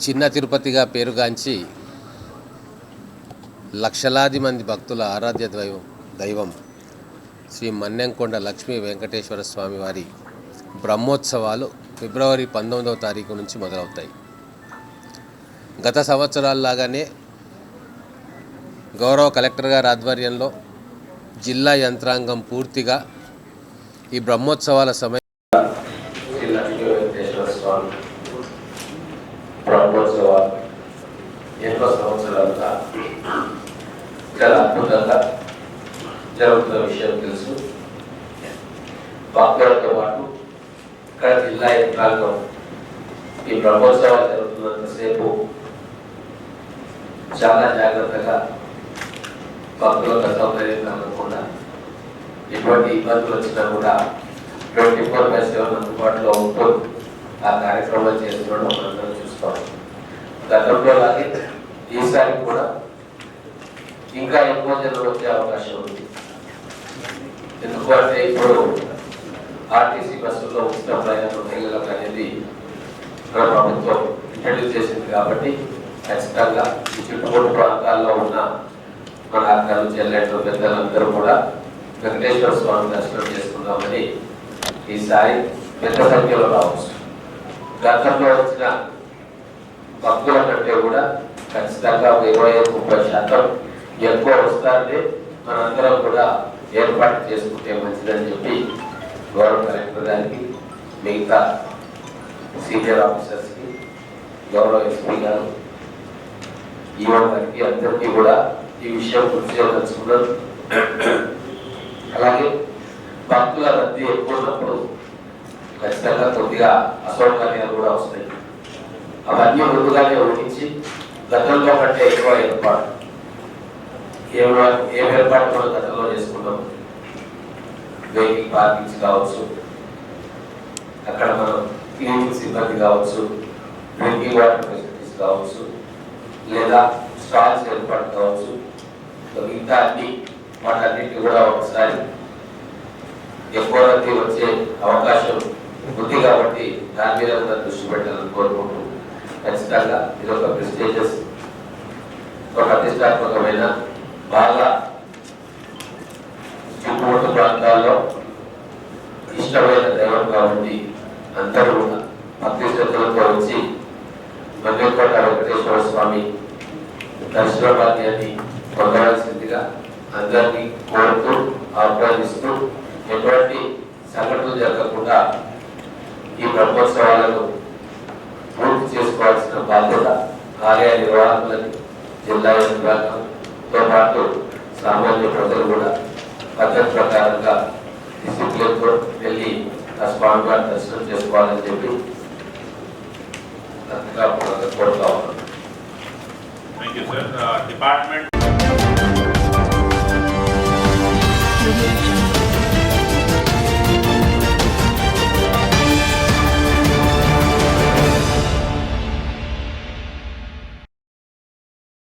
చిన్న తిరుపతిగా పేరుగాంచి లక్షలాది మంది భక్తుల ఆరాధ్య దైవం దైవం శ్రీ మన్నెంకొండ లక్ష్మీ వెంకటేశ్వర స్వామి వారి బ్రహ్మోత్సవాలు ఫిబ్రవరి పంతొమ్మిదవ తారీఖు నుంచి మొదలవుతాయి. గత సంవత్సరాల్లాగానే గౌరవ కలెక్టర్ గారి ఆధ్వర్యంలో జిల్లా యంత్రాంగం పూర్తిగా ఈ బ్రహ్మోత్సవాల సమయం శ్రీ లక్ష్మీ వెంకటేశ్వర స్వామి బ్రహ్మోత్సవాలు తర్వాత చాలా అద్భుతంగా జరుగుతున్న విషయం తెలుసు. వాక్యాలతో పాటు ఇక్కడ జిల్లా యంత్రాంగం ఈ బ్రహ్మోత్సవాలు జరుగుతున్నంతసేపు చాలా జాగ్రత్తగా భక్తులకు సౌకర్యం కలగకుండా ఎటువంటి ఇబ్బందులు వచ్చినా కూడా ట్వంటీ ఫోర్ బై సెవెన్ అందుబాటులో ఉంటూ ఆ కార్యక్రమం చేస్తున్నాడు మనందరం చూస్తాం గతంలో లాగే ఈసారి కూడా ఇంకా ఎక్కువ జనులు వచ్చే అవకాశం ఉంది. ఎందుకు అంటే ఇప్పుడు ఆర్టీసీ బస్సుల్లో ఉచిత ప్రయాణం మహిళలకు అనేది మన ప్రభుత్వం ఇంట్రడ్యూస్ చేసింది కాబట్టి ఖచ్చితంగా ఈ చుట్టుపక్కల ప్రాంతాల్లో ఉన్న మన అక్కలు చెల్లెట్లు పెద్దలందరూ కూడా వెంకటేశ్వర స్వామి దర్శనం చేసుకుందామని ఈసారి పెద్ద సంఖ్యలో రావచ్చు. గతంలో వచ్చిన భక్తుల కంటే కూడా ఖచ్చితంగా ఒక ఇరవై ఐదు ముప్పై శాతం ఎక్కువ వస్తుంది. మనందరం కూడా ఏర్పాటు చేసుకుంటే మంచిదని చెప్పి గౌరవ కలెక్టర్ గారికి మిగతా సీనియర్ ఆఫీసర్స్కి గౌరవ ఎస్పీ గారు ఈవో గారికి అందరికీ కూడా ఈ విషయం గుర్తు చేయదలుచుకున్నాను అలాగే భక్తుల రద్దీ ఎక్కువ ఉన్నప్పుడు ఖచ్చితంగా కొద్దిగా అసౌకర్యాలు కూడా వస్తాయి. అవన్నీ ముందుగానే ఊహించి గతంలో కంటే ఎక్కువ ఏర్పాటు. ఏం ఏం ఏర్పాటు మనం గతంలో చేసుకున్నాం వెహికల్ పార్కింగ్స్ కావచ్చు. అక్కడ మనం క్లీనింగ్ సిబ్బంది కావచ్చు. డ్రింకింగ్ వాటర్ ఫెసిలిటీస్ కావచ్చు. లేదా స్టాల్స్ ఏర్పాటు కావచ్చు. మిగతా అన్ని వాటన్నిటి కూడా ఒకసారి ఎక్కువ వచ్చే అవకాశం ఉంది కాబట్టి దాని మీద కూడా దృష్టి పెట్టాలని కోరుకుంటున్నాం. ఖచ్చితంగా ఇది ఒక ప్రెస్టేజియస్ ఒక ప్రతిష్టాత్మకమైన బాగా చుట్టుముట్టు ప్రాంతాల్లో ఇష్టమైన దైవం కాబట్టి అందరూ కూడా భక్తి శ్రద్ధలతో వచ్చి మంగళకోట వెంకటేశ్వర స్వామి దర్శన భాగ్యాన్ని పొందవలసిందిగా అందరినీ కోరుతూ చేసుకోవాల్సిన బాధ్యత కార్య నిర్వాహకులకి జిల్లా యంత్రాంగంతో పాటు సామాన్య ప్రజలు కూడా పద్ధతి ప్రకారంగా డిసిప్లిన్తో వెళ్ళి ఆ స్వామి గారు దర్శనం చేసుకోవాలని చెప్పి కోరుతా ఉన్నాను Thank you, sir. Uh, department.